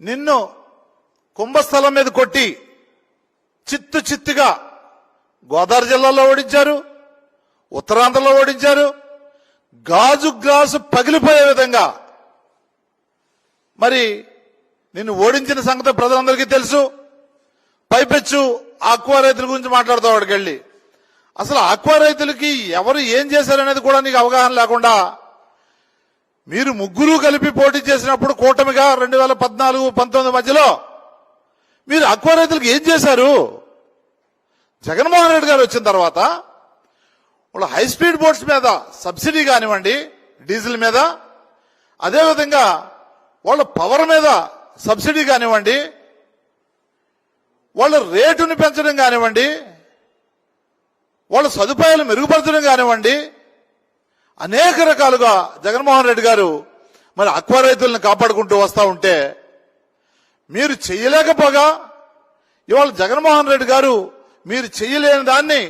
నిన్ను కుంభస్థలం మీద కొట్టి చిత్తు చిత్తుగా గోదావరి జిల్లాలో ఓడించారు ఉత్తరాంధ్రలో ఓడించారు గాజు గ్లాసు పగిలిపోయే విధంగా. మరి నిన్ను ఓడించిన సంగతి ప్రజలందరికీ తెలుసు. పైపెచ్చు ఆక్వా రైతుల గురించి మాట్లాడుతావు వాడికి వెళ్ళి. అసలు ఆక్వా రైతులకి ఎవరు ఏం చేశారనేది కూడా నీకు అవగాహన లేకుండా మీరు ముగ్గురు కలిపి పోటీ చేసినప్పుడు కూటమిగా రెండు వేల పద్నాలుగు పంతొమ్మిది మధ్యలో మీరు అక్వా రైతులకు ఏం చేశారు? జగన్మోహన్ రెడ్డి గారు వచ్చిన తర్వాత వాళ్ళ హై స్పీడ్ బోట్స్ మీద సబ్సిడీ కానివ్వండి డీజిల్ మీద అదేవిధంగా వాళ్ళ పవర్ మీద సబ్సిడీ కానివ్వండి వాళ్ళ రేటుని పెంచడం కానివ్వండి వాళ్ళ సదుపాయాలు మెరుగుపరచడం కానివ్వండి అనేక రకాలుగా జగన్మోహన్ రెడ్డి గారు మరి అక్వా రైతులను కాపాడుకుంటూ వస్తా ఉంటే మీరు చెయ్యలేకపోగా ఇవాళ జగన్మోహన్ రెడ్డి గారు మీరు చెయ్యలేని దాన్ని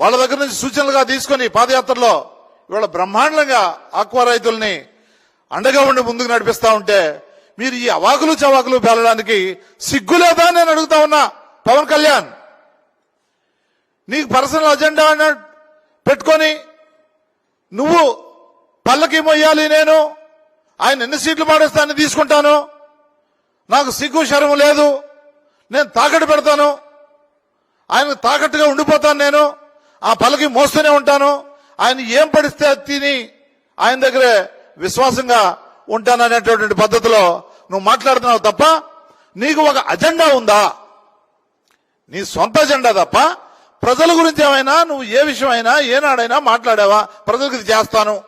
వాళ్ళ దగ్గర నుంచి సూచనలుగా తీసుకొని పాదయాత్రలో ఇవాళ బ్రహ్మాండంగా ఆక్వా రైతుల్ని అండగా ఉండి ముందుకు నడిపిస్తా ఉంటే మీరు ఈ అవాకులు చవాకులు పేలడానికి సిగ్గులేదా నేను అడుగుతా ఉన్నా. పవన్ కళ్యాణ్ నీకు పర్సనల్ అజెండా పెట్టుకొని నువ్వు పల్లకి మొయ్యాలి నేను. ఆయన ఎన్ని సీట్లు పాడేస్తానని తీసుకుంటాను. నాకు సిగ్గు శరము లేదు. నేను తాకట్టు పెడతాను. ఆయన తాకట్టుగా ఉండిపోతాను నేను. ఆ పల్లకి మోస్తూనే ఉంటాను. ఆయన ఏం పడిస్తే అది తిని ఆయన దగ్గరే విశ్వాసంగా ఉంటాననేటటువంటి పద్ధతిలో నువ్వు మాట్లాడుతున్నావు తప్ప నీకు ఒక అజెండా ఉందా? నీ సొంత అజెండా తప్ప ప్రజల గురించి ఏమైనా నువ్వు ఏ విషయం అయినా ఏనాడైనా మాట్లాడావా? ప్రజలకు ఇది చేస్తాను.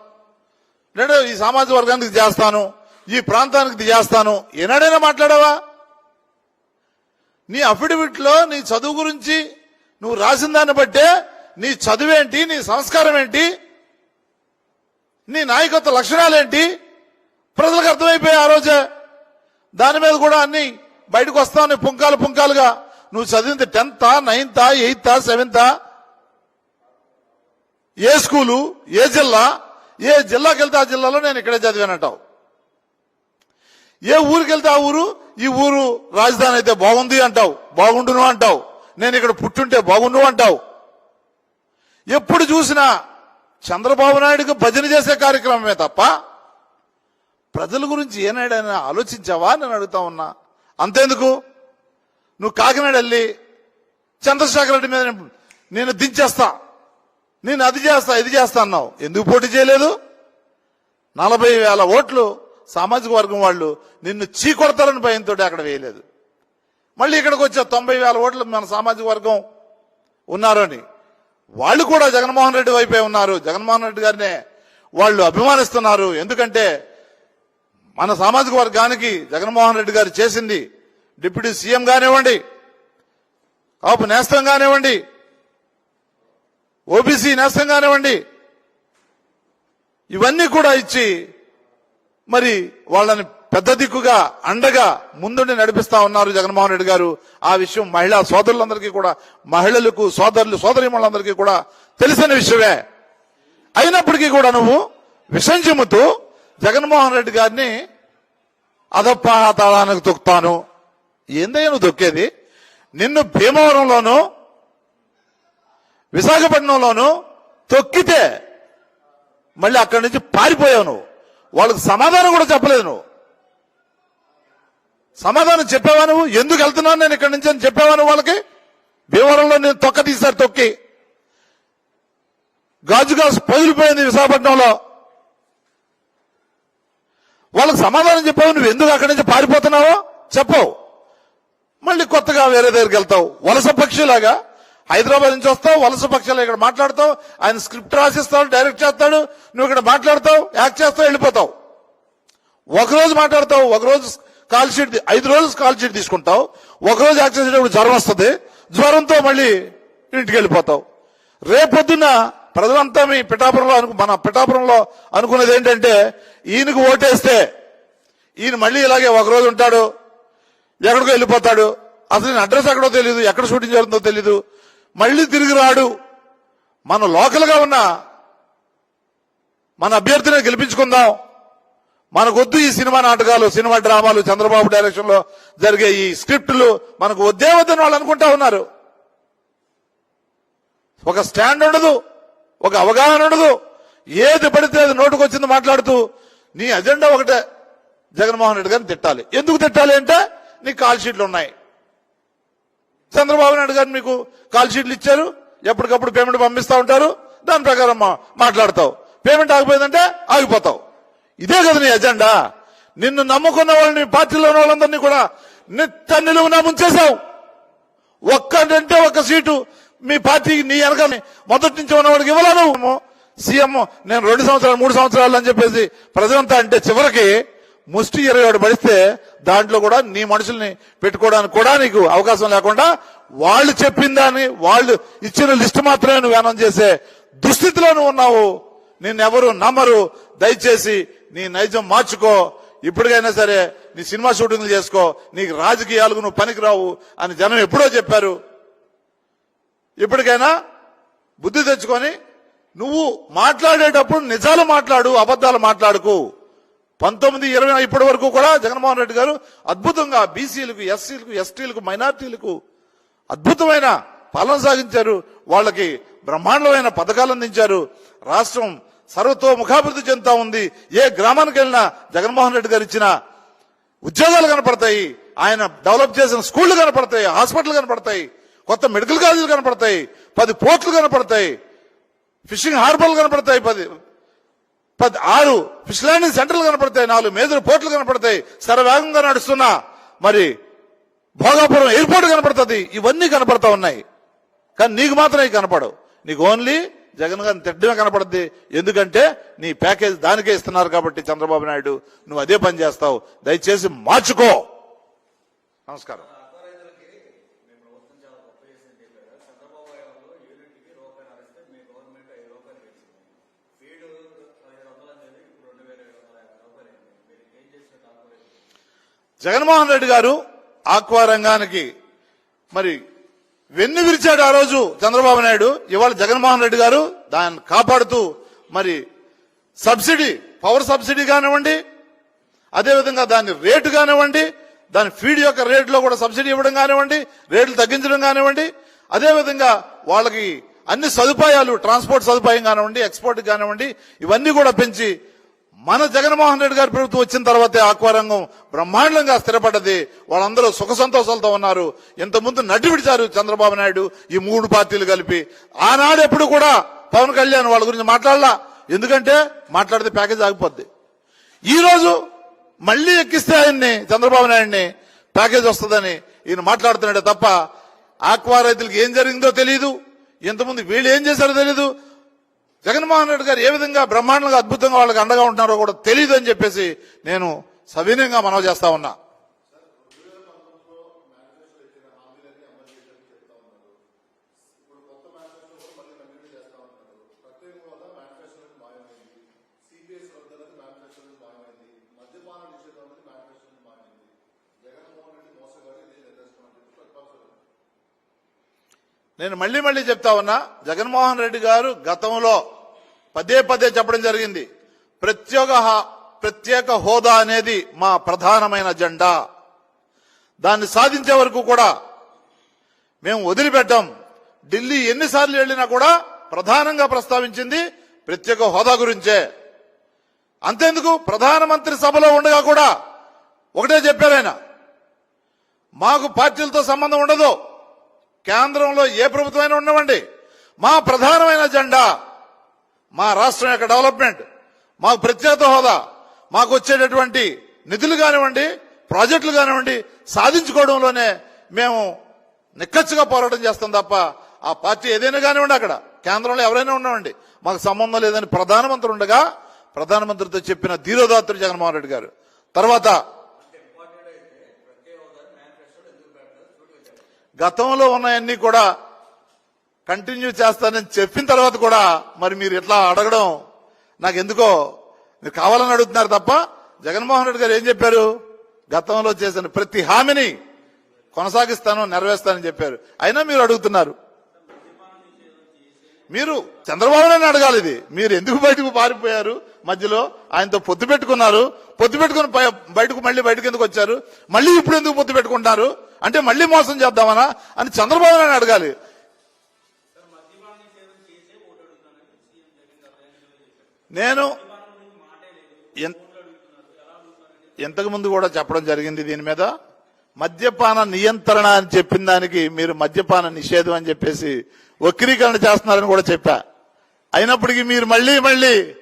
లేదా ఈ సామాజిక వర్గానికి ఇది చేస్తాను. ఈ ప్రాంతానికి ఇది చేస్తాను. ఏనాడైనా మాట్లాడావా? నీ అఫిడవిట్లో నీ చదువు గురించి నువ్వు రాసిన దాన్ని బట్టే నీ చదువేంటి నీ సంస్కారం ఏంటి నీ నాయకత్వ లక్షణాలేంటి ప్రజలకు అర్థమైపోయాయి ఆ రోజే. దాని మీద కూడా అన్ని బయటకు వస్తామని పుంకాలు పుంకాలుగా నువ్వు చదివింది టెన్తా నైన్తా ఎయిత్తా సెవెంతా? ఏ స్కూలు? ఏ జిల్లా? ఏ జిల్లాకి వెళ్తే ఆ జిల్లాలో నేను ఇక్కడే చదివానంటావు. ఏ ఊరికి వెళ్తే ఆ ఊరు? ఈ ఊరు రాజధాని అయితే బాగుంది అంటావు. బాగుండును అంటావు. నేను ఇక్కడ పుట్టుంటే బాగుండు అంటావు. ఎప్పుడు చూసినా చంద్రబాబు నాయుడుకి భజన చేసే కార్యక్రమమే తప్ప ప్రజల గురించి ఏనాడైనా ఆలోచించావా నేను అడుగుతా ఉన్నా. అంతేందుకు? నువ్వు కాకినాడ వెళ్ళి చంద్రశేఖర రెడ్డి మీద నేను- దించేస్తా నేను అది చేస్తా ఇది చేస్తా అన్నావు. ఎందుకు పోటీ చేయలేదు? నలభై వేల ఓట్లు సామాజిక వర్గం వాళ్ళు నిన్ను చీకొడతారని భయంతో అక్కడ వేయలేదు. మళ్ళీ ఇక్కడికి వచ్చే తొంభై వేల ఓట్లు మన సామాజిక వర్గం ఉన్నారని వాళ్ళు కూడా జగన్మోహన్ రెడ్డి వైపే ఉన్నారు. జగన్మోహన్ రెడ్డి గారినే వాళ్ళు అభిమానిస్తున్నారు. ఎందుకంటే మన సామాజిక వర్గానికి జగన్మోహన్ రెడ్డి గారు చేసింది డిప్యూటీ సీఎం కానివ్వండి కాపు నేస్తం కానివ్వండి ఓబీసీ నేస్తం కానివ్వండి ఇవన్నీ కూడా ఇచ్చి మరి వాళ్ళని పెద్ద దిక్కుగా అండగా ముందుండి నడిపిస్తా ఉన్నారు జగన్మోహన్ రెడ్డి గారు. ఆ విషయం మహిళా సోదరులందరికీ కూడా మహిళలకు సోదరులు సోదరిమణులందరికీ కూడా తెలిసిన విషయమే. అయినప్పటికీ కూడా నువ్వు విషం చెబుతూ జగన్మోహన్ రెడ్డి గారిని అధపాతాళానికి తొక్కుతాను. ఏందయ్యా నువ్వు దొక్కేది? నిన్ను భీమవరంలోను విశాఖపట్నంలోను తొక్కితే మళ్ళీ అక్కడి నుంచి పారిపోయావు నువ్వు. వాళ్ళకి సమాధానం కూడా చెప్పలేదు నువ్వు. సమాధానం చెప్పావా నువ్వు? ఎందుకు వెళ్తున్నావు? నేను ఇక్కడి నుంచి అని చెప్పావా నువ్వు వాళ్ళకి? భీమవరంలో నేను తొక్క తీశారు తొక్కి. గాజు గాజు పగిలిపోయింది విశాఖపట్నంలో. వాళ్ళకి సమాధానం చెప్పావు నువ్వు. ఎందుకు అక్కడి నుంచి పారిపోతున్నావో చెప్పవు. మళ్ళీ కొత్తగా వేరే దగ్గరికి వెళ్తావు. వలస పక్షిలాగా. హైదరాబాద్ నుంచి వస్తావు వలస పక్షాలు ఇక్కడ మాట్లాడతావు. ఆయన స్క్రిప్ట్ రాసిస్తాడు డైరెక్ట్ చేస్తాడు. నువ్వు ఇక్కడ మాట్లాడతావు యాక్ట్ చేస్తావు వెళ్ళిపోతావు. ఒకరోజు మాట్లాడతావు ఒకరోజు కాల్ షీట్ ఐదు రోజులు కాల్ షీట్ తీసుకుంటావు. ఒకరోజు యాక్ట్ చేసేటప్పుడు జ్వరం వస్తుంది. జ్వరంతో మళ్ళీ ఇంటికి వెళ్ళిపోతావు. రేపొద్దున ప్రజలంతా మీ పిఠాపురంలో అను మన పిఠాపురంలో అనుకున్నది ఏంటంటే ఈయనకు ఓటేస్తే ఈయన మళ్ళీ ఇలాగే ఒకరోజు ఉంటాడు. ఎక్కడికో వెళ్ళిపోతాడు. అసలు అడ్రస్ ఎక్కడో తెలియదు ఎక్కడ షూటింగ్ జరుగుతుందో తెలియదు మళ్ళీ తిరిగి రాడు. మన లోకల్గా ఉన్న మన అభ్యర్థిని గెలిపించుకుందాం. మనకొద్దు ఈ సినిమా నాటకాలు సినిమా డ్రామాలు చంద్రబాబు డైరెక్షన్లో జరిగే ఈ స్క్రిప్టులు మనకు వద్దే వద్దని వాళ్ళు అనుకుంటా ఉన్నారు. ఒక స్టాండ్ ఉండదు ఒక అవగాహన ఉండదు. ఏది పడితే అది నోటుకొచ్చింది మాట్లాడుతూ నీ అజెండా ఒకటే. జగన్మోహన్ రెడ్డి గారిని తిట్టాలి. ఎందుకు తిట్టాలి అంటే నీకు కాల్ షీట్లు ఉన్నాయి. చంద్రబాబు నాయుడు గారు మీకు కాల్ షీట్లు ఇచ్చారు. ఎప్పటికప్పుడు పేమెంట్ పంపిస్తా ఉంటారు. దాని ప్రకారం మాట్లాడతావు. పేమెంట్ ఆగిపోయిందంటే ఆగిపోతావు. ఇదే కదా నీ ఎజెండా నిన్ను నమ్ముకున్న వాళ్ళని పార్టీలో ఉన్న వాళ్ళందరినీ కూడా నిత్య నిలువునా ముంచేశావు ఒక్కటంటే ఒక్క సీటు మీ పార్టీ నీ వెనక మొదటి నుంచి ఉన్నవాడికి ఇవ్వలేను సీఎం నేను రెండు సంవత్సరాలు మూడు సంవత్సరాలు అని చెప్పేసి ప్రజలంతా అంటే చివరికి ముష్టి ఇరవై ఒకటి పడిస్తే దాంట్లో కూడా నీ మనుషుల్ని పెట్టుకోవడానికి కూడా నీకు అవకాశం లేకుండా వాళ్ళు చెప్పిందని వాళ్ళు ఇచ్చిన లిస్ట్ మాత్రమే నువ్వు అనౌన్స్ చేసే దుస్థితిలో నువ్వు ఉన్నావు. నిన్నెవరు నమ్మరు. దయచేసి నీ నైజం మార్చుకో. ఇప్పటికైనా సరే నీ సినిమా షూటింగ్లు చేసుకో. నీకు రాజకీయాలకు నువ్వు పనికిరావు అని జనం ఎప్పుడో చెప్పారు. ఇప్పటికైనా బుద్ధి తెచ్చుకొని నువ్వు మాట్లాడేటప్పుడు నిజాలు మాట్లాడు అబద్ధాలు మాట్లాడుకు. పంతొమ్మిది ఇరవై ఇప్పటి వరకు కూడా జగన్మోహన్ రెడ్డి గారు అద్భుతంగా బీసీలకు ఎస్సీలకు ఎస్టీలకు మైనార్టీలకు అద్భుతమైన పాలన సాగించారు. వాళ్ళకి బ్రహ్మాండమైన పథకాలు అందించారు. రాష్ట్రం సర్వతోముఖాభివృద్ధి చెందుతా ఉంది. ఏ గ్రామానికి వెళ్ళినా జగన్మోహన్ రెడ్డి గారు ఇచ్చిన ఉద్యోగాలు కనపడతాయి. ఆయన డెవలప్ చేసిన స్కూళ్ళు కనపడతాయి. హాస్పిటల్ కనపడతాయి. కొత్త మెడికల్ కాలేజీలు కనపడతాయి. పది పోర్ట్లు కనపడతాయి. ఫిషింగ్ హార్బర్లు కనపడతాయి. పది పది ఆరు ఫిష్లాండింగ్ సెంటర్లు కనపడతాయి నాలుగు మేజర్ పోర్ట్లు కనపడతాయి శరవేగంగా నడుస్తున్న మరి భోగాపురం ఎయిర్పోర్ట్ కనపడుతుంది ఇవన్నీ కనపడతా ఉన్నాయి. కానీ నీకు మాత్రం ఇవి కనపడవు. నీకు ఓన్లీ జగన్ గారిని తిట్టడమే కనపడద్ది. ఎందుకంటే నీ ప్యాకేజ్ దానికే ఇస్తున్నారు కాబట్టి చంద్రబాబు నాయుడు నువ్వు అదే పని చేస్తావు. దయచేసి మార్చుకో. నమస్కారం. జగన్మోహన్ రెడ్డి గారు ఆక్వా రంగానికి మరి వెన్ను విరిచాడు ఆ రోజు చంద్రబాబు నాయుడు. ఇవాళ జగన్మోహన్ రెడ్డి గారు దాన్ని కాపాడుతూ మరి సబ్సిడీ పవర్ సబ్సిడీ కానివ్వండి అదేవిధంగా దాని రేటు కానివ్వండి దాని ఫీడ్ యొక్క రేట్లో కూడా సబ్సిడీ ఇవ్వడం కానివ్వండి రేట్లు తగ్గించడం కానివ్వండి అదేవిధంగా వాళ్ళకి అన్ని సదుపాయాలు ట్రాన్స్పోర్ట్ సదుపాయం కానివ్వండి ఎక్స్పోర్ట్ కానివ్వండి ఇవన్నీ కూడా పెంచి మన జగన్మోహన్ రెడ్డి గారి ప్రభుత్వం వచ్చిన తర్వాతే ఆక్వా రంగం బ్రహ్మాండంగా స్థిరపడ్డది. వాళ్ళందరూ సుఖ సంతోషాలతో ఉన్నారు. ఇంతకుముందు నడ్డి విడిచారు చంద్రబాబు నాయుడు. ఈ మూడు పార్టీలు కలిపి ఆనాడు ఎప్పుడు కూడా పవన్ కళ్యాణ్ వాళ్ళ గురించి మాట్లాడలా. ఎందుకంటే మాట్లాడితే ప్యాకేజ్ ఆగిపోద్ది. ఈ రోజు మళ్ళీ ఎక్కిస్తే ఆయన్ని చంద్రబాబు నాయుడిని ప్యాకేజ్ వస్తుందని ఈయన మాట్లాడుతున్నాడే తప్ప ఆక్వా రైతులకు ఏం జరిగిందో తెలియదు ఇంతకుముందు వీళ్ళు ఏం చేశారో తెలియదు జగన్మోహన్ రెడ్డి గారు ఏ విధంగా బ్రహ్మాండంగా అద్భుతంగా వాళ్ళకి అండగా ఉంటున్నారో కూడా తెలియదు అని చెప్పేసి నేను సవినయంగా మనవి చేస్తా ఉన్నా. నేను మళ్ళీ మళ్ళీ చెప్తా ఉన్నా జగన్మోహన్ రెడ్డి గారు గతంలో పదే పదే చెప్పడం జరిగింది. ప్రత్యేక ప్రత్యేక హోదా అనేది మా ప్రధానమైన జెండా. దాన్ని సాధించే వరకు కూడా మేము వదిలిపెట్టాం. ఢిల్లీ ఎన్నిసార్లు వెళ్ళినా కూడా ప్రధానంగా ప్రస్తావించింది ప్రత్యేక హోదా గురించే. అంతేందుకు ప్రధానమంత్రి సభలో ఉండగా కూడా ఒకటే చెప్పారు ఆయన. మాకు పార్టీలతో సంబంధం ఉండదు. కేంద్రంలో ఏ ప్రభుత్వమైనా ఉండవండి. మా ప్రధానమైన జెండా మా రాష్ట్రం యొక్క డెవలప్మెంట్ మాకు ప్రత్యేక హోదా మాకు వచ్చేటటువంటి నిధులు కానివ్వండి ప్రాజెక్టులు కానివ్వండి సాధించుకోవడంలోనే మేము నిక్కచ్చిగా పోరాటం చేస్తాం తప్ప ఆ పార్టీ ఏదైనా కానివ్వండి అక్కడ. కేంద్రంలో ఎవరైనా ఉండవండి. మాకు సంబంధం లేదని ప్రధానమంత్రి ఉండగా ప్రధానమంత్రితో చెప్పిన ధీరోదాత్రుడు జగన్మోహన్ రెడ్డి గారు. తర్వాత గతంలో ఉన్నాయన్నీ కూడా కంటిన్యూ చేస్తానని చెప్పిన తర్వాత కూడా మరి మీరు ఇట్లా అడగడం నాకు ఎందుకో మీరు కావాలని అడుగుతున్నారు తప్ప జగన్మోహన్ రెడ్డి గారు ఏం చెప్పారు? గతంలో చేసిన ప్రతి హామీని కొనసాగిస్తాను నెరవేర్స్తానని చెప్పారు. అయినా మీరు అడుగుతున్నారు. మీరు చంద్రబాబు నాయుడు అడగాలి ఇది. మీరు ఎందుకు బయటకు పారిపోయారు? మధ్యలో ఆయనతో పొత్తు పెట్టుకున్నారు. పొత్తు పెట్టుకుని బయటకు మళ్ళీ బయటకు ఎందుకు వచ్చారు? మళ్ళీ ఇప్పుడు ఎందుకు పొత్తు పెట్టుకుంటున్నారు? అంటే మళ్ళీ మోసం చేద్దామనా అని చంద్రబాబు నాయుడు అడగాలి. నేను ఎన్- ఇంతకు ముందు కూడా చెప్పడం జరిగింది దీని మీద. మద్యపాన నియంత్రణ అని చెప్పిన దానికి మీరు మద్యపాన నిషేధం అని చెప్పేసి వక్రీకరణ చేస్తున్నారని కూడా చెప్పా. అయినప్పటికీ మీరు మళ్ళీ మళ్ళీ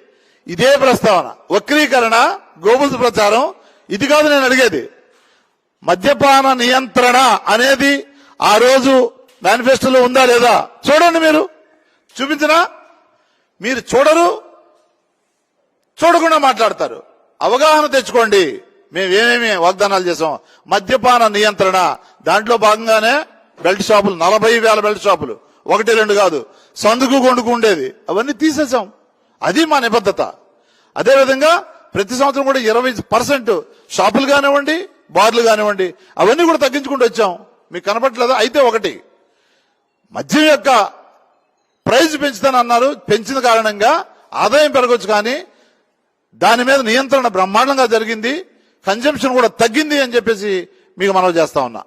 ఇదే ప్రస్తావన. వక్రీకరణ గోబుల్స్ ప్రచారం ఇది కాదు నేను అడిగేది. మద్యపాన నియంత్రణ అనేది ఆ రోజు మేనిఫెస్టోలో ఉందా లేదా చూడండి మీరు. చూపించనా? మీరు చూడరు చూడకుండా మాట్లాడతారు. అవగాహన తెచ్చుకోండి. మేము ఏమేమి వాగ్దానాలు చేసాం మద్యపాన నియంత్రణ. దాంట్లో భాగంగానే బెల్ట్ షాపులు నలభై వేల బెల్ట్ షాపులు. ఒకటి రెండు కాదు. సందుకు కొండుకు ఉండేది. అవన్నీ తీసేసాం అది మా నిబద్ధత. అదేవిధంగా ప్రతి సంవత్సరం కూడా ఇరవై పర్సెంట్ షాపులు కానివ్వండి బార్లు కానివ్వండి అవన్నీ కూడా తగ్గించుకుంటూ వచ్చాం. మీకు కనపట్లేదా అయితే ఒకటి. మద్యం యొక్క ప్రైజ్ పెంచుతానన్నారు పెంచిన కారణంగా ఆదాయం పెరగవచ్చు కానీ దాని మీద నియంత్రణ బ్రహ్మాండంగా జరిగింది. కన్జంప్షన్ కూడా తగ్గింది అని చెప్పేసి మీకు మనవి చేస్తా ఉన్నా.